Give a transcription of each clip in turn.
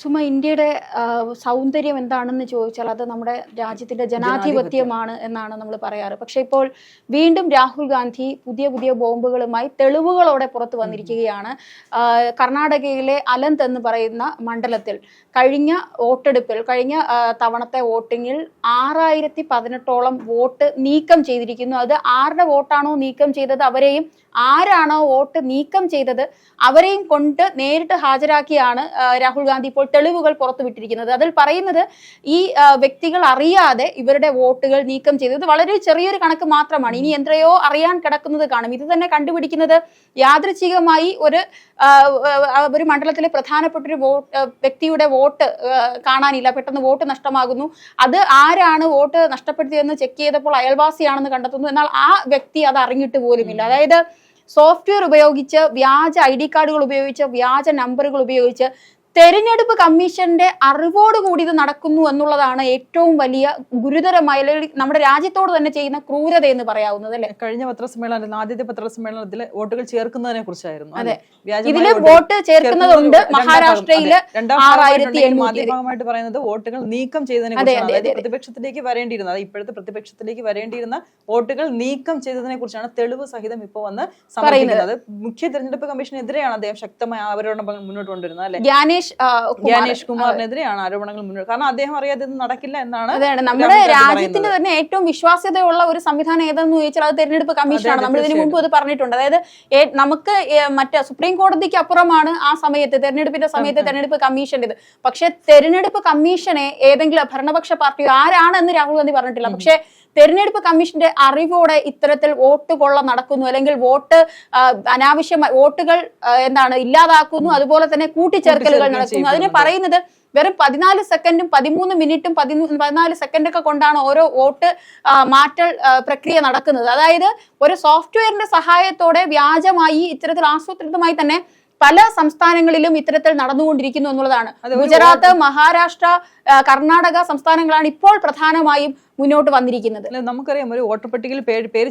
സുമ ഇന്ത്യയുടെ സൗന്ദര്യം എന്താണെന്ന് ചോദിച്ചാൽ അത് നമ്മുടെ രാജ്യത്തിന്റെ ജനാധിപത്യമാണ് എന്നാണ് നമ്മൾ പറയാറ്. പക്ഷെ ഇപ്പോൾ വീണ്ടും രാഹുൽ ഗാന്ധി പുതിയ പുതിയ ബോംബുകളുമായി തെളിവുകളോടെ പുറത്തു വന്നിരിക്കുകയാണ്. കർണാടകയിലെ അലന്ത് എന്ന് പറയുന്ന മണ്ഡലത്തിൽ കഴിഞ്ഞ വോട്ടെടുപ്പിൽ കഴിഞ്ഞ തവണത്തെ വോട്ടിങ്ങിൽ ആറായിരത്തി പതിനെട്ടോളം വോട്ട് നീക്കം ചെയ്തിരിക്കുന്നു. അത് ആരുടെ വോട്ടാണോ നീക്കം ചെയ്തത്? അവരെയും ആരാണോ വോട്ട് നീക്കം ചെയ്തത്? അവരെയും കൊണ്ട് നേരിട്ട് ഹാജരാക്കിയാണ് രാഹുൽ ഗാന്ധി ഇപ്പോൾ തെളിവുകൾ പുറത്തുവിട്ടിരിക്കുന്നത് അതിൽ പറയുന്നത് ഈ വ്യക്തികൾ അറിയാതെ ഇവരുടെ വോട്ടുകൾ നീക്കം ചെയ്തത്. വളരെ ചെറിയൊരു കണക്ക് മാത്രമാണ്. ഇനി എത്രയോ അറിയാൻ കിടക്കുന്നത് കാണും. ഇത് തന്നെ കണ്ടുപിടിക്കുന്നത് യാദൃച്ഛികമായി ഒരു ഒരു മണ്ഡലത്തിലെ പ്രധാനപ്പെട്ട ഒരു വോട്ട് വ്യക്തിയുടെ വോട്ട് കാണാനില്ല. പെട്ടെന്ന് വോട്ട് നഷ്ടമാകുന്നു. അത് ആരാണ് വോട്ട് നഷ്ടപ്പെടുത്തിയതെന്ന് ചെക്ക് ചെയ്തപ്പോൾ അയൽവാസിയാണെന്ന് കണ്ടെത്തുന്നു. എന്നാൽ ആ വ്യക്തി അത് അറിഞ്ഞിട്ട് പോലുമില്ല. അതായത് സോഫ്റ്റ്വെയർ ഉപയോഗിച്ച് വ്യാജ ഐ ഡി കാർഡുകൾ ഉപയോഗിച്ച് വ്യാജ നമ്പറുകൾ ഉപയോഗിച്ച് തെരഞ്ഞെടുപ്പ് കമ്മീഷന്റെ അറിവോടുകൂടി ഇത് നടക്കുന്നു എന്നുള്ളതാണ് ഏറ്റവും വലിയ ഗുരുതരമായ അല്ലെങ്കിൽ നമ്മുടെ രാജ്യത്തോട് തന്നെ ചെയ്യുന്ന ക്രൂരത എന്ന് പറയാവുന്നത് അല്ലെ? കഴിഞ്ഞ പത്രസമ്മേളനത്തിൽ ആദ്യത്തെ പത്രസമ്മേളനത്തിൽ വോട്ടുകൾ ചേർക്കുന്നതിനെ കുറിച്ചായിരുന്നു. അതെ. ഇതിൽ വോട്ട് ചേർക്കുന്നതുണ്ട് മഹാരാഷ്ട്രയിൽ. ആറായിരത്തി പറയുന്നത് വോട്ടുകൾ നീക്കം ചെയ്തതിനെ കുറിച്ചാണ്. അതെ, പ്രതിപക്ഷത്തിലേക്ക് വരേണ്ടിയിരുന്നത്. ഇപ്പോഴത്തെ പ്രതിപക്ഷത്തിലേക്ക് വരേണ്ടിയിരുന്ന വോട്ടുകൾ നീക്കം ചെയ്തതിനെ കുറിച്ചാണ് തെളിവ് സഹിതം ഇപ്പോൾ വന്ന് പറയുന്നത്. മുഖ്യ തെരഞ്ഞെടുപ്പ് കമ്മീഷനെതിരെയാണ് അദ്ദേഹം ശക്തമായ ആരോപണം മുന്നോട്ട് കൊണ്ടുവരുന്നത് അല്ലെ? കുമാർ. ജ്ഞാനേഷ് കുമാറിനെതിരെയാണ് ആരോപണങ്ങൾ മുന്നോട്ട് കാരണം അദ്ദേഹം അറിയാതെ ഇത് നടക്കില്ല എന്നാണ് അതാണ്. നമ്മുടെ രാജ്യത്തിന്റെ തന്നെ ഏറ്റവും വിശ്വാസ്യതയുള്ള ഒരു സംവിധാനം ഏതെന്ന് ചോദിച്ചാൽ അത് തെരഞ്ഞെടുപ്പ് കമ്മീഷനാണ്. നമ്മൾ ഇതിനു മുമ്പ് അത് ഇത് പറഞ്ഞിട്ടുണ്ട്. അതായത് നമുക്ക് മറ്റേ സുപ്രീം കോടതിക്ക് അപ്പുറമാണ് ആ സമയത്ത് തെരഞ്ഞെടുപ്പിന്റെ സമയത്ത് തെരഞ്ഞെടുപ്പ് കമ്മീഷന്റേത്. പക്ഷെ തെരഞ്ഞെടുപ്പ് കമ്മീഷനെ ഏതെങ്കിലും ഭരണപക്ഷ പാർട്ടി ആരാണെന്ന് രാഹുൽ ഗാന്ധി പറഞ്ഞിട്ടില്ല. പക്ഷെ തെരഞ്ഞെടുപ്പ് കമ്മീഷന്റെ അറിവോടെ ഇത്തരത്തിൽ വോട്ട് കൊള്ള നടക്കുന്നു അല്ലെങ്കിൽ വോട്ട് അനാവശ്യമായി വോട്ടുകൾ എന്താണ് ഇല്ലാതാക്കുന്നു അതുപോലെ തന്നെ കൂട്ടിച്ചേർക്കലുകൾ നടക്കുന്നു. അതിന് പറയുന്നത് വെറും പതിനാല് സെക്കൻഡും പതിമൂന്ന് മിനിറ്റും പതിമൂന്ന് പതിനാല് സെക്കൻഡൊക്കെ കൊണ്ടാണ് ഓരോ വോട്ട് മാറ്റൽ പ്രക്രിയ നടക്കുന്നത്. അതായത് ഒരു സോഫ്റ്റ്വെയറിന്റെ സഹായത്തോടെ വ്യാജമായി ഇത്തരത്തിൽ ആസൂത്രിതമായി തന്നെ പല സംസ്ഥാനങ്ങളിലും ഇത്തരത്തിൽ നടന്നുകൊണ്ടിരിക്കുന്നു എന്നുള്ളതാണ്. ഗുജറാത്ത് മഹാരാഷ്ട്ര കർണാടക സംസ്ഥാനങ്ങളാണ് ഇപ്പോൾ പ്രധാനമായും മുന്നോട്ട് വന്നിരിക്കുന്നത്. നമുക്കറിയാം ഒരു വോട്ടർ പട്ടികയിൽ പേര്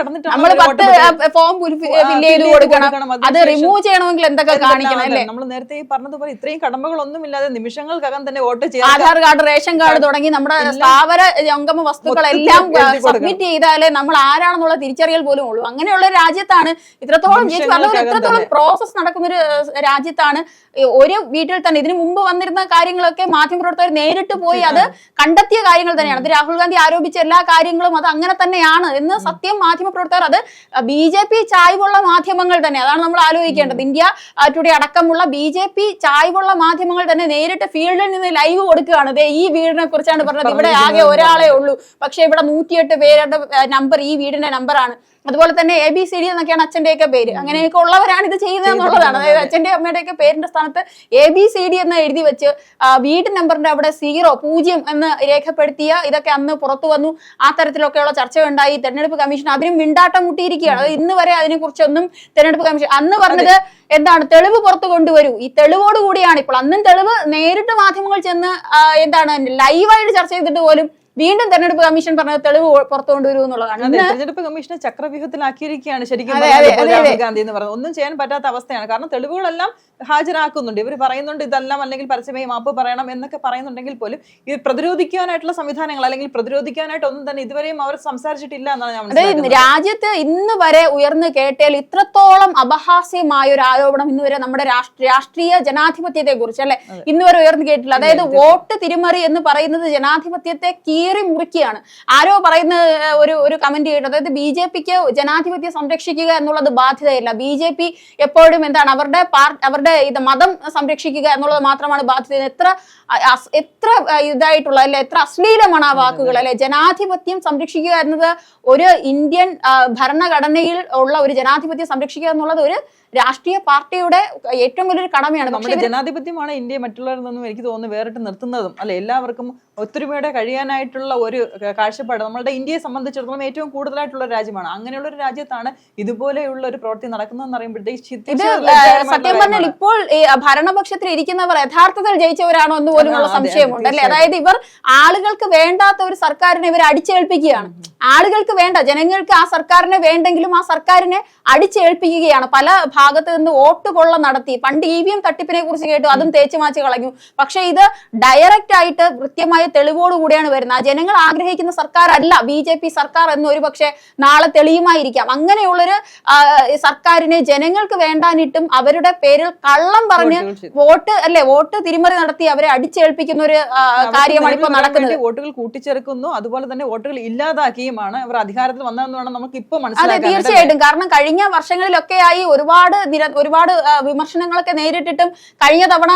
കടന്നിട്ടാണ് നമ്മൾ പത്ത് ഫോം കൊടുക്കണം. അത് റിമൂവ് ചെയ്യണമെങ്കിൽ എന്തൊക്കെ കാണിക്കണം അല്ലേ? നമ്മൾ നേരത്തെ ഈ പറഞ്ഞതുപോലെ ഇത്രയും കടമ്പകളൊന്നും ഇല്ലാതെ നിമിഷങ്ങൾക്കകം തന്നെ വോട്ട് ചെയ്യാൻ ആധാർ കാർഡ് റേഷൻ കാർഡ് തുടങ്ങി നമ്മുടെ സ്ഥാപന ജംഗമ വസ്തുക്കളെല്ലാം. സബ്മിറ്റ് ചെയ്താലേ നമ്മൾ ആരാണെന്നുള്ള തിരിച്ചറിയൽ പോലും ഉള്ളൂ. അങ്ങനെയുള്ള രാജ്യത്താണ് ഇത്രത്തോളം ഇത്രത്തോളം പ്രോസസ് നടക്കുന്ന ഒരു രാജ്യത്താണ്. ഒരു വീട്ടിൽ തന്നെ ഇതിനു മുമ്പ് വന്നിരുന്ന കാര്യങ്ങളൊക്കെ മാധ്യമപ്രവർത്തകർ നേരിട്ട് പോയി അത് കണ്ടെത്തിയ കാര്യങ്ങൾ തന്നെയാണ്. അത് രാഹുൽ ഗാന്ധി ആരോപിച്ച എല്ലാ കാര്യങ്ങളും അത് അങ്ങനെ തന്നെയാണ് എന്ന് സത്യം മാധ്യമ മാധ്യമപ്രവർത്തകർ അത് ബി ജെ പി ചായ്വുള്ള മാധ്യമങ്ങൾ തന്നെ അതാണ് നമ്മൾ ആലോചിക്കേണ്ടത്. ഇന്ത്യ ടുഡേ അടക്കമുള്ള ബി ജെ പി ചായ്വുള്ള മാധ്യമങ്ങൾ തന്നെ നേരിട്ട് ഫീൽഡിൽ നിന്ന് ലൈവ് കൊടുക്കുകയാണ്. ദേ ഈ വീടിനെ കുറിച്ചാണ് പറഞ്ഞത്. ഇവിടെ ആകെ ഒരാളെ ഉള്ളൂ. പക്ഷെ ഇവിടെ നൂറ്റിയെട്ട് പേരുടെ നമ്പർ ഈ വീടിന്റെ നമ്പറാണ്. അതുപോലെ തന്നെ എ ബി സി ഡി എന്നൊക്കെയാണ് അച്ഛന്റെയൊക്കെ പേര്. അങ്ങനെയൊക്കെ ഉള്ളവരാണ് ഇത് ചെയ്യുന്നത് എന്നുള്ളതാണ്. അതായത് അച്ഛന്റെ അമ്മയുടെയൊക്കെ പേരിന്റെ സ്ഥാനത്ത് എ ബി സി ഡി എന്ന് എഴുതി വെച്ച് വീട് നമ്പറിന്റെ അവിടെ സീറോ പൂജ്യം എന്ന് രേഖപ്പെടുത്തിയ ഇതൊക്കെ അന്ന് പുറത്തു വന്നു. ആ തരത്തിലൊക്കെയുള്ള ചർച്ച ഉണ്ടായി. തെരഞ്ഞെടുപ്പ് കമ്മീഷൻ അതിനും മിണ്ടാട്ടം മുട്ടിയിരിക്കുകയാണ്. അത് ഇന്ന് വരെ അതിനെക്കുറിച്ചൊന്നും തെരഞ്ഞെടുപ്പ് കമ്മീഷൻ അന്ന് പറഞ്ഞത് എന്താണ്? തെളിവ് പുറത്തു കൊണ്ടുവരൂ. ഈ തെളിവോട് കൂടിയാണ് ഇപ്പോൾ. അന്നും തെളിവ് നേരിട്ട് മാധ്യമങ്ങൾ ചെന്ന് എന്താണ് ലൈവായിട്ട് ചർച്ച ചെയ്തിട്ട് പോലും വീണ്ടും തെരഞ്ഞെടുപ്പ് കമ്മീഷൻ പറഞ്ഞ തെളിവ് പുറത്തു കൊണ്ടുവരൂ എന്നുള്ളതാണ്. തെരഞ്ഞെടുപ്പ് കമ്മീഷനെ ചക്രവ്യൂഹത്തിലാക്കിയിരിക്കുകയാണ് ശരിക്കും രാഹുൽ ഗാന്ധി എന്ന് പറഞ്ഞത്. ഒന്നും ചെയ്യാൻ പറ്റാത്ത അവസ്ഥയാണ്. കാരണം തെളിവുകളെല്ലാം ഹാജരാക്കുന്നുണ്ട്. ഇവർ പറയുന്നുണ്ട് ഇതെല്ലാം അല്ലെങ്കിൽ പരസ്യമായി മാപ്പ് പറയണം എന്നൊക്കെ പറയുന്നുണ്ടെങ്കിൽ പോലും ഇത് പ്രതിരോധിക്കാനായിട്ടുള്ള സംവിധാനങ്ങൾ അല്ലെങ്കിൽ പ്രതിരോധിക്കാനായിട്ട് ഒന്നും തന്നെ ഇതുവരെയും അവർ സംസാരിച്ചിട്ടില്ല എന്നാണ് ഞാൻ മനസ്സിലാക്കുന്നത്. രാജ്യത്ത് ഇന്ന് വരെ ഉയർന്നു കേട്ടാൽ ഇത്രത്തോളം അപഹാസ്യമായ ഒരു ആരോപണം ഇന്ന് വരെ നമ്മുടെ രാഷ്ട്ര- രാഷ്ട്രീയ ജനാധിപത്യത്തെ കുറിച്ച് അല്ലെ ഇന്ന് വരെ ഉയർന്നു കേട്ടില്ല അതായത് വോട്ട് തിരിമറി എന്ന് പറയുന്നത് ജനാധിപത്യത്തെ കീറി മുറിക്കുകയാണ് ആരോ പറയുന്ന ഒരു ഒരു കമന്റ് കേട്ടു. അതായത് ബി ജെ പിക്ക് ജനാധിപത്യം സംരക്ഷിക്കുക എന്നുള്ളത് ബാധ്യതയല്ല. ബി ജെ പി എപ്പോഴും എന്താണ് അവരുടെ പാർട്ടി അവരുടെ ഇത് മതം സംരക്ഷിക്കുക എന്നുള്ളത് മാത്രമാണ് ബാധ്യത. എത്ര എത്ര ഇതായിട്ടുള്ള അല്ലെ എത്ര അശ്ലീലമാണ് ആ വാക്കുകൾ അല്ലെ? ജനാധിപത്യം സംരക്ഷിക്കുക എന്നത് ഒരു ഇന്ത്യൻ ഭരണഘടനയിൽ ഉള്ള ഒരു ജനാധിപത്യം സംരക്ഷിക്കുക എന്നുള്ളത് ഒരു രാഷ്ട്രീയ പാർട്ടിയുടെ ഏറ്റവും വലിയൊരു കടമയാണ്. നമ്മുടെ ജനാധിപത്യമാണ് ഇന്ത്യ മറ്റുള്ളവരിൽ നിന്നും എനിക്ക് തോന്നുന്നു വേറിട്ട് നിർത്തുന്നതും അല്ലെ എല്ലാവർക്കും ഒത്തൊരുമയോടെ കഴിയാനായിട്ടുള്ള ഒരു കാഴ്ചപ്പാട് നമ്മളുടെ ഇന്ത്യയെ സംബന്ധിച്ചിടത്തോളം ഏറ്റവും കൂടുതലായിട്ടുള്ള രാജ്യമാണ്. അങ്ങനെയുള്ള ഒരു രാജ്യത്താണ് ഇതുപോലെയുള്ള ഒരു പ്രവൃത്തി നടക്കുന്നതെന്ന് ഏഹ്, സത്യം പറഞ്ഞാൽ ഇപ്പോൾ ഭരണപക്ഷത്തിൽ ഇരിക്കുന്നവർ യഥാർത്ഥത്തിൽ ജയിച്ചവരാണോ എന്ന് പോലുമുള്ള സംശയമുണ്ട് അല്ലെ? അതായത് ഇവർ ആളുകൾക്ക് വേണ്ടാത്ത ഒരു സർക്കാരിനെ ഇവർ അടിച്ചേൽപ്പിക്കുകയാണ്. ആളുകൾക്ക് വേണ്ട ജനങ്ങൾക്ക് ആ സർക്കാരിനെ വേണ്ടെങ്കിലും ആ സർക്കാരിനെ അടിച്ചേൽപ്പിക്കുകയാണ്. പല ഭാഗത്ത് നിന്ന് വോട്ട് കൊള്ള നടത്തി. പണ്ട് ഇ വി എം തട്ടിപ്പിനെ കുറിച്ച് കേട്ടു അതും തേച്ചു മാച്ച് കളഞ്ഞു. പക്ഷെ ഇത് ഡയറക്റ്റ് ആയിട്ട് കൃത്യമായ തെളിവോട് കൂടിയാണ് വരുന്നത്. ആ ജനങ്ങൾ ആഗ്രഹിക്കുന്ന സർക്കാർ അല്ല ബി ജെ പി സർക്കാർ എന്ന് ഒരു പക്ഷെ നാളെ തെളിയുമായിരിക്കാം. അങ്ങനെയുള്ളൊരു സർക്കാരിനെ ജനങ്ങൾക്ക് വേണ്ടാനിട്ടും അവരുടെ പേരിൽ കള്ളം പറഞ്ഞ്. വോട്ട് അല്ലെ വോട്ട് തിരിമറി നടത്തി അവരെ അടിച്ചേൽപ്പിക്കുന്ന ഒരു കാര്യമാണ് ഇപ്പൊ നടക്കുന്നത്. വോട്ടുകൾ കൂട്ടിച്ചേർക്കുന്നു. അതുപോലെ തന്നെ വോട്ടുകൾ ഇല്ലാതാക്കിയുമാണ് അവർ അധികാരത്തിൽ വന്നതെന്ന് വേണം നമുക്ക് ഇപ്പൊ അതെ തീർച്ചയായിട്ടും. കാരണം കഴിഞ്ഞ വർഷങ്ങളിലൊക്കെയായി ഒരുപാട് നിര- ഒരുപാട് ആ, വിമർശനങ്ങളൊക്കെ നേരിട്ടിട്ടും കഴിഞ്ഞ തവണ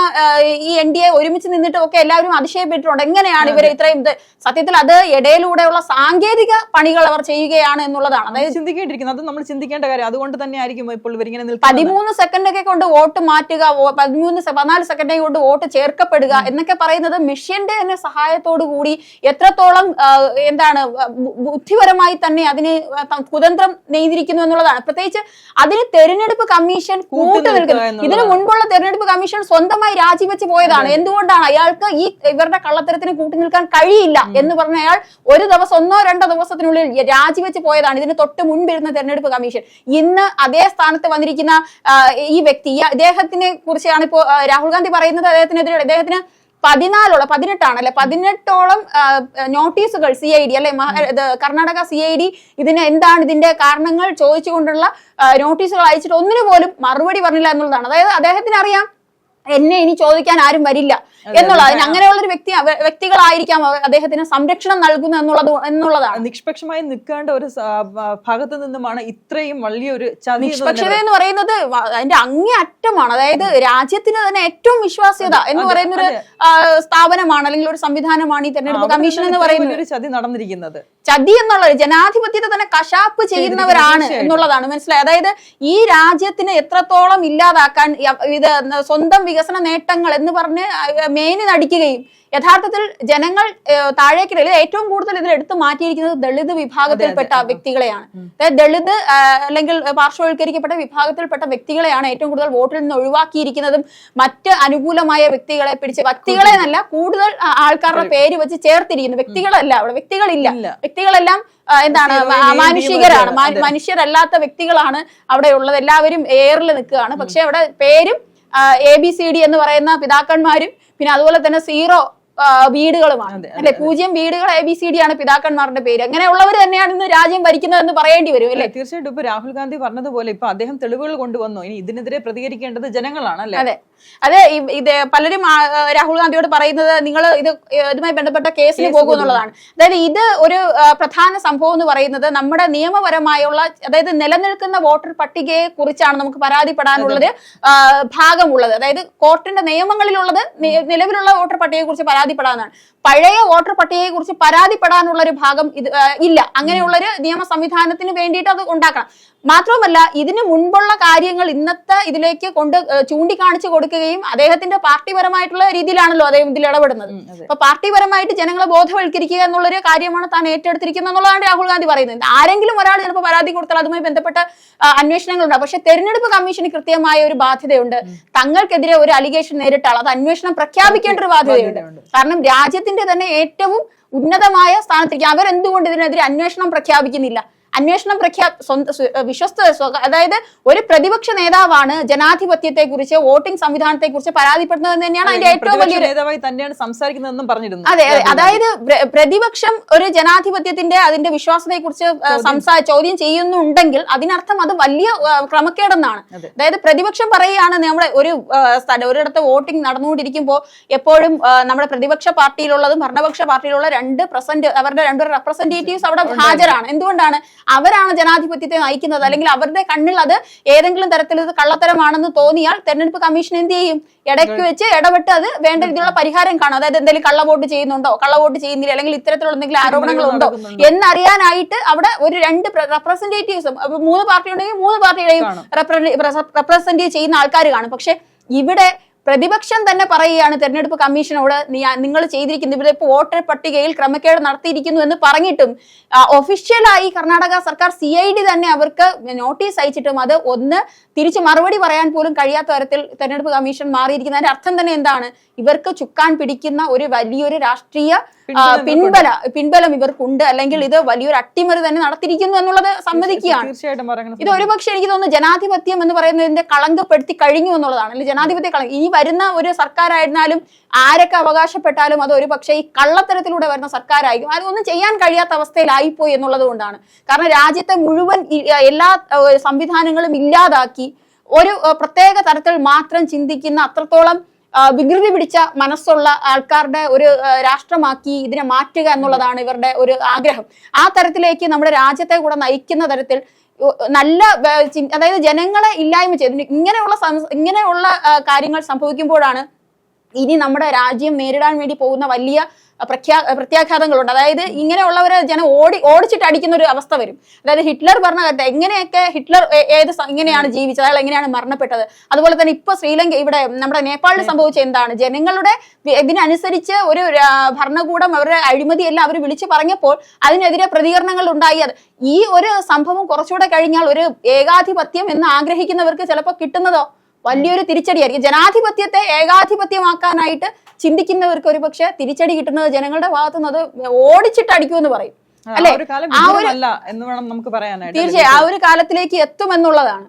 ഈ എൻ ഡി എ ഒരുമിച്ച് നിന്നിട്ടും ഒക്കെ എല്ലാവരും അതിശയപ്പെട്ടിട്ടുണ്ട്. എങ്ങനെയാണ് ഇവരെ ഇത്രയും സത്യത്തിൽ അത് ഇടയിലൂടെയുള്ള സാങ്കേതിക പണികൾ അവർ ചെയ്യുകയാണ് എന്നുള്ളതാണ്. അതായത് ചിന്തിക്കേണ്ടിരിക്കുന്നത് അത് നമ്മൾ ചിന്തിക്കേണ്ട കാര്യം. അതുകൊണ്ട് തന്നെ ആയിരിക്കും ഇപ്പോൾ ഇവരിങ്ങനെ പതിമൂന്ന് സെക്കൻഡ് ഒക്കെ കൊണ്ട് വോട്ട് മാറ്റുക പതിമൂന്ന് പതിനാല് സെക്കൻഡ് കൊണ്ട് വോട്ട് ചേർക്കപ്പെടുക എന്നൊക്കെ പറയുന്നത് മെഷീന്റെ തന്നെ സഹായത്തോടു കൂടി എത്രത്തോളം എന്താണ് ബുദ്ധിപരമായി തന്നെ അതിന് കുതന്ത്രം നെയ്തിരിക്കുന്നു എന്നുള്ളതാണ്. പ്രത്യേകിച്ച് അതിന് തെരഞ്ഞെടുപ്പ് കമ്മീഷൻ കൂട്ടു ഇതിനു മുൻപുള്ള തെരഞ്ഞെടുപ്പ് കമ്മീഷൻ സ്വന്തമായി രാജിവെച്ച് പോയതാണ്. എന്തുകൊണ്ടാണ്? അയാൾക്ക് ഈ ഇവരുടെ കള്ളത്തരത്തിന് കൂട്ടി നിൽക്കാൻ കഴിയില്ല എന്ന് പറഞ്ഞ അയാൾ ഒരു ദിവസം ഒന്നോ രണ്ടോ ദിവസത്തിനുള്ളിൽ രാജിവെച്ച് പോയതാണ്. ഇതിന് തൊട്ട് മുൻപിരുന്ന തെരഞ്ഞെടുപ്പ് കമ്മീഷൻ. ഇന്ന് അതേ സ്ഥാനത്ത് വന്നിരിക്കുന്ന ഈ വ്യക്തി അദ്ദേഹത്തിനെ കുറിച്ചാണ് ഇപ്പോ രാഹുൽ ഗാന്ധി പറയുന്നത് അദ്ദേഹത്തിനെതിരെ. അദ്ദേഹത്തിന് പതിനാലോളം പതിനെട്ടാണ് അല്ലെ? പതിനെട്ടോളം നോട്ടീസുകൾ സി ഐ ഡി അല്ലെ? കർണാടക സി ഐ ഡി ഇതിന് എന്താണ് ഇതിന്റെ കാരണങ്ങൾ ചോദിച്ചുകൊണ്ടുള്ള നോട്ടീസുകൾ അയച്ചിട്ട് ഒന്നിനു പോലും മറുപടി പറഞ്ഞില്ല എന്നുള്ളതാണ്. അതായത് അദ്ദേഹത്തിന് അറിയാം എന്നെ ഇനി ചോദിക്കാൻ ആരും വരില്ല. എന്നുള്ളത് അതിന് അങ്ങനെയുള്ള ഒരു വ്യക്തി വ്യക്തികളായിരിക്കാം അദ്ദേഹത്തിന് സംരക്ഷണം നൽകുന്നത് എന്നുള്ളത് എന്നുള്ളതാണ്. നിഷ്പക്ഷമായി നിൽക്കേണ്ട ഒരു ഭാഗത്ത് നിന്നുമാണ് ഇത്രയും വലിയൊരു ചതി നിഷ്പക്ഷത എന്ന് പറയുന്നത് അതിന്റെ അങ്ങേ അറ്റമാണ് അതായത് രാജ്യത്തിന് തന്നെ ഏറ്റവും വിശ്വാസ്യത എന്ന് പറയുന്ന ഒരു സ്ഥാപനമാണ് അല്ലെങ്കിൽ ഒരു സംവിധാനമാണ് ഈ തെരഞ്ഞെടുപ്പ് കമ്മീഷൻ എന്ന് പറയുന്ന ഒരു ചതി നടന്നിരിക്കുന്നത്. ചതി എന്നുള്ള ജനാധിപത്യത്തെ തന്നെ കശാപ്പ് ചെയ്യുന്നവരാണ് എന്നുള്ളതാണ്. മനസ്സിലായത് അതായത് ഈ രാജ്യത്തിന് എത്രത്തോളം ഇല്ലാതാക്കാൻ ഇത് സ്വന്തം വികസന നേട്ടങ്ങൾ എന്ന് പറഞ്ഞ് മേനി നടിക്കുകയും യഥാർത്ഥത്തിൽ ജനങ്ങൾ താഴേക്കിടയിൽ ഏറ്റവും കൂടുതൽ ഇതിൽ എടുത്തു മാറ്റിയിരിക്കുന്നത് ദളിത് വിഭാഗത്തിൽപ്പെട്ട. വ്യക്തികളെയാണ്. അതായത് ദളിത് അല്ലെങ്കിൽ പാർശ്വവൽക്കരിക്കപ്പെട്ട വിഭാഗത്തിൽപ്പെട്ട വ്യക്തികളെയാണ് ഏറ്റവും കൂടുതൽ വോട്ടിൽ നിന്ന് ഒഴിവാക്കിയിരിക്കുന്നതും മറ്റ് അനുകൂലമായ വ്യക്തികളെ പിടിച്ച് വ്യക്തികളെ എന്നല്ല കൂടുതൽ ആൾക്കാരുടെ പേര്. വെച്ച് ചേർത്തിരിക്കുന്നു. വ്യക്തികളല്ല അവിടെ വ്യക്തികളില്ല. വ്യക്തികളെല്ലാം എന്താണ് മാനുഷികരാണ്. മനുഷ്യരല്ലാത്ത വ്യക്തികളാണ് അവിടെ ഉള്ളത്. എല്ലാവരും ഏറിൽ നിൽക്കുകയാണ്. പക്ഷെ അവിടെ പേരും എ ബി സി ഡി എന്ന് പറയുന്ന പിതാക്കന്മാരും പിന്നെ അതുപോലെ തന്നെ സീറോ വീടുകളുമാണ്. അല്ലെ? പൂജ്യം വീടുകൾ എ ബി സി ഡി ആണ് പിതാക്കന്മാരുടെ പേര്. അങ്ങനെ ഉള്ളവർ തന്നെയാണ് ഇന്ന് രാജ്യം ഭരിക്കുന്നതെന്ന് പറയേണ്ടി വരും അല്ലെ തീർച്ചയായിട്ടും. ഇപ്പൊ രാഹുൽ ഗാന്ധി പറഞ്ഞതുപോലെ ഇപ്പൊ അദ്ദേഹം തെളിവുകൾ കൊണ്ടുവന്നു. ഇനി ഇതിനെതിരെ പ്രതികരിക്കേണ്ടത് ജനങ്ങളാണ് അല്ലെ? അതെ ഇത് പലരും രാഹുൽ ഗാന്ധിയോട് പറയുന്നത് നിങ്ങൾ ഇത് ഇതുമായി ബന്ധപ്പെട്ട കേസിന് പോകുമെന്നുള്ളതാണ് പോകും എന്നുള്ളതാണ്. അതായത് ഇത് ഒരു പ്രധാന സംഭവം എന്ന് പറയുന്നത് നമ്മുടെ നിയമപരമായുള്ള അതായത് നിലനിൽക്കുന്ന വോട്ടർ പട്ടികയെ കുറിച്ചാണ് നമുക്ക് പരാതിപ്പെടാനുള്ളത് ഭാഗമുള്ളത്. അതായത് കോർട്ടിന്റെ നിയമങ്ങളിലുള്ളത് നിലവിലുള്ള വോട്ടർ പട്ടികയെ കുറിച്ച് പരാതിപ്പെടാനാണ് പഴയ വോട്ടർ പട്ടികയെ കുറിച്ച് പരാതിപ്പെടാനുള്ള ഒരു ഭാഗം ഇത് ഇല്ല. അങ്ങനെയുള്ള ഒരു നിയമ സംവിധാനത്തിന് വേണ്ടിയിട്ട് അത് ഉണ്ടാക്കണം. മാത്രവുമല്ല ഇതിനു മുൻപുള്ള കാര്യങ്ങൾ ഇന്നത്തെ ഇതിലേക്ക് കൊണ്ട് ചൂണ്ടിക്കാണിച്ചു കൊടുക്കുകയും അദ്ദേഹത്തിന്റെ പാർട്ടിപരമായിട്ടുള്ള രീതിയിലാണല്ലോ അദ്ദേഹം ഇതിൽ ഇടപെടുന്നത്. അപ്പൊ പാർട്ടിപരമായിട്ട് ജനങ്ങളെ ബോധവൽക്കരിക്കുക എന്നുള്ളൊരു കാര്യമാണ് താൻ ഏറ്റെടുത്തിരിക്കുന്നത് എന്നുള്ളതാണ് രാഹുൽ ഗാന്ധി പറയുന്നത്. ആരെങ്കിലും ഒരാൾ ചിലപ്പോൾ പരാതി കൊടുത്താൽ അതുമായി ബന്ധപ്പെട്ട അന്വേഷണങ്ങളുണ്ട്. പക്ഷെ തെരഞ്ഞെടുപ്പ് കമ്മീഷന് കൃത്യമായ ഒരു ബാധ്യതയുണ്ട്. തങ്ങൾക്കെതിരെ ഒരു അലിഗേഷൻ നേരിട്ടാൽ അത് അന്വേഷണം പ്രഖ്യാപിക്കേണ്ട ഒരു ബാധ്യതയുണ്ട്. കാരണം കാരണം രാജ്യത്തിന്റെ തന്നെ ഏറ്റവും ഉന്നതമായ സ്ഥാനത്തിരിക്കും അവരെന്തുകൊണ്ട് ഇതിനെതിരെ അന്വേഷണം പ്രഖ്യാപിക്കുന്നില്ല? അന്വേഷണം പ്രഖ്യാ വിശ്വസ്ത അതായത് ഒരു പ്രതിപക്ഷ നേതാവാണ് ജനാധിപത്യത്തെ കുറിച്ച് വോട്ടിംഗ് സംവിധാനത്തെ കുറിച്ച് പരാതിപ്പെടുന്നത് തന്നെയാണ് അതിന്റെ ഏറ്റവും വലിയ നേതാവായി തന്നെയാണ് സംസാരിക്കുന്നതെന്നും പറഞ്ഞിരുന്നു. അതെ അതെ. അതായത് പ്രതിപക്ഷം ഒരു ജനാധിപത്യത്തിന്റെ അതിന്റെ വിശ്വാസത്തെ കുറിച്ച് സംസാ ചോദ്യം ചെയ്യുന്നുണ്ടെങ്കിൽ അതിനർത്ഥം അത് വലിയ ക്രമക്കേടെന്നാണ്. അതായത് പ്രതിപക്ഷം പറയുകയാണ് നമ്മുടെ ഒരു സ്ഥലം ഒരിടത്ത് വോട്ടിംഗ് നടന്നുകൊണ്ടിരിക്കുമ്പോൾ എപ്പോഴും നമ്മുടെ പ്രതിപക്ഷ പാർട്ടിയിലുള്ളതും ഭരണപക്ഷ പാർട്ടിയിലുള്ള രണ്ട് പ്രസന്റ് അവരുടെ രണ്ട് റെപ്രസെന്റേറ്റീവ്സ് അവിടെ ഹാജരാണ്. എന്തുകൊണ്ടാണ്? അവരാണ് ജനാധിപത്യത്തെ നയിക്കുന്നത്. അല്ലെങ്കിൽ അവരുടെ കണ്ണിൽ അത് ഏതെങ്കിലും തരത്തിൽ ഇത് കള്ളത്തരമാണെന്ന് തോന്നിയാൽ തെരഞ്ഞെടുപ്പ് കമ്മീഷൻ എന്ത് ചെയ്യും? ഇടയ്ക്ക് വെച്ച് ഇടപെട്ട് അത് വേണ്ട രീതിയിലുള്ള പരിഹാരം കാണും. അതായത് എന്തെങ്കിലും കള്ള വോട്ട് ചെയ്യുന്നുണ്ടോ? കള്ള വോട്ട് ചെയ്യുന്നില്ല. അല്ലെങ്കിൽ ഇത്തരത്തിലുള്ള എന്തെങ്കിലും ആരോപണങ്ങളുണ്ടോ? ഉണ്ടോ എന്നറിയാനായിട്ട് അവിടെ ഒരു രണ്ട് റെപ്രസെന്റേറ്റീവ്സും മൂന്ന് പാർട്ടി ഉണ്ടെങ്കിൽ മൂന്ന് പാർട്ടിയുടെയും റെപ്രസെന്റേറ്റീവ് റെപ്രസെന്റ് ചെയ്യുന്ന ആൾക്കാർ കാണും. പക്ഷെ ഇവിടെ പ്രതിപക്ഷം തന്നെ പറയുകയാണ് തെരഞ്ഞെടുപ്പ് കമ്മീഷനോട് നിങ്ങൾ ചെയ്തിരിക്കുന്ന ഇവിടെ ഇപ്പോൾ വോട്ടർ പട്ടികയിൽ ക്രമക്കേട് നടത്തിയിരിക്കുന്നു എന്ന് പറഞ്ഞിട്ടും ഒഫീഷ്യലായി കർണാടക സർക്കാർ സി ഐ ഡി തന്നെ അവർക്ക് നോട്ടീസ് അയച്ചിട്ടും അത് ഒന്ന് തിരിച്ചു മറുപടി പറയാൻ പോലും കഴിയാത്ത തരത്തിൽ തെരഞ്ഞെടുപ്പ് കമ്മീഷൻ മാറിയിരിക്കുന്നതിന്റെ അർത്ഥം തന്നെ എന്താണ്? ഇവർക്ക് ചുക്കാൻ പിടിക്കുന്ന ഒരു വലിയൊരു രാഷ്ട്രീയ പിൻബലം പിൻബല പിൻബലം ഇവർക്കുണ്ട്. അല്ലെങ്കിൽ ഇത് വലിയൊരു അട്ടിമറി തന്നെ നടത്തിയിരിക്കുന്നു എന്നുള്ളത് സമ്മതിക്കുകയാണ്. ഇത് ഒരുപക്ഷെ എനിക്ക് തോന്നുന്നു ജനാധിപത്യം എന്ന് പറയുന്നതിന്റെ കളങ്കപ്പെടുത്തി കഴിഞ്ഞു എന്നുള്ളതാണ്. അല്ലെങ്കിൽ ജനാധിപത്യ കളങ്ക ഇനി വരുന്ന ഒരു സർക്കാരായിരുന്നാലും ആരൊക്കെ അവകാശപ്പെട്ടാലും അത് ഒരു പക്ഷേ ഈ കള്ളത്തരത്തിലൂടെ വരുന്ന സർക്കാരായിരിക്കും. അതൊന്നും ചെയ്യാൻ കഴിയാത്ത അവസ്ഥയിലായിപ്പോയി എന്നുള്ളത് കൊണ്ടാണ്. കാരണം രാജ്യത്തെ മുഴുവൻ എല്ലാ സംവിധാനങ്ങളും ഇല്ലാതാക്കി ഒരു പ്രത്യേക തരത്തിൽ മാത്രം ചിന്തിക്കുന്ന അത്രത്തോളം വികൃതി പിടിച്ച മനസ്സുള്ള ആൾക്കാരുടെ ഒരു രാഷ്ട്രമാക്കി ഇതിനെ മാറ്റുക എന്നുള്ളതാണ് ഇവരുടെ ഒരു ആഗ്രഹം. ആ തരത്തിലേക്ക് നമ്മുടെ രാജ്യത്തെ കൂടെ നയിക്കുന്ന തരത്തിൽ നല്ല അതായത് ജനങ്ങളെ ഇല്ലായ്മ ചെയ്തു. ഇങ്ങനെയുള്ള ഇങ്ങനെയുള്ള കാര്യങ്ങൾ സംഭവിക്കുമ്പോഴാണ് ഇനി നമ്മുടെ രാജ്യം നേരിടാൻ വേണ്ടി പോകുന്ന വലിയ പ്രഖ്യാ പ്രത്യാഘാതങ്ങളുണ്ട്. അതായത് ഇങ്ങനെയുള്ളവരെ ജനം ഓടി ഓടിച്ചിട്ട് അടിക്കുന്ന ഒരു അവസ്ഥ വരും. അതായത് ഹിറ്റ്ലർ പറഞ്ഞ കാര്യത്തെ എങ്ങനെയൊക്കെ ഹിറ്റ്ലർ ഏത് എങ്ങനെയാണ് ജീവിച്ചത്? അയാൾ എങ്ങനെയാണ് മരണപ്പെട്ടത്? അതുപോലെ തന്നെ ഇപ്പൊ ശ്രീലങ്ക ഇവിടെ നമ്മുടെ നേപ്പാളിൽ സംഭവിച്ച എന്താണ്? ജനങ്ങളുടെ ഇതിനനുസരിച്ച് ഒരു ഭരണകൂടം അവരുടെ അഴിമതിയെല്ലാം അവർ വിളിച്ചു പറഞ്ഞപ്പോൾ അതിനെതിരെ പ്രതികരണങ്ങൾ ഉണ്ടായി. അത് ഈ ഒരു സംഭവം കുറച്ചുകൂടെ കഴിഞ്ഞാൽ ഒരു ഏകാധിപത്യം എന്ന് ആഗ്രഹിക്കുന്നവർക്ക് ചിലപ്പോൾ കിട്ടുന്നതോ? വലിയൊരു തിരിച്ചടിയായിരിക്കും. ജനാധിപത്യത്തെ ഏകാധിപത്യമാക്കാനായിട്ട് ചിന്തിക്കുന്നവർക്ക് ഒരു പക്ഷെ തിരിച്ചടി കിട്ടുന്നത് ജനങ്ങളുടെ ഭാഗത്തു നിന്ന് അത് ഓടിച്ചിട്ട് അടിക്കുമെന്ന് പറയും അല്ലെ? ആ ഒരു- എന്ന് തീർച്ചയായും ആ ഒരു കാലത്തിലേക്ക് എത്തുമെന്നുള്ളതാണ്.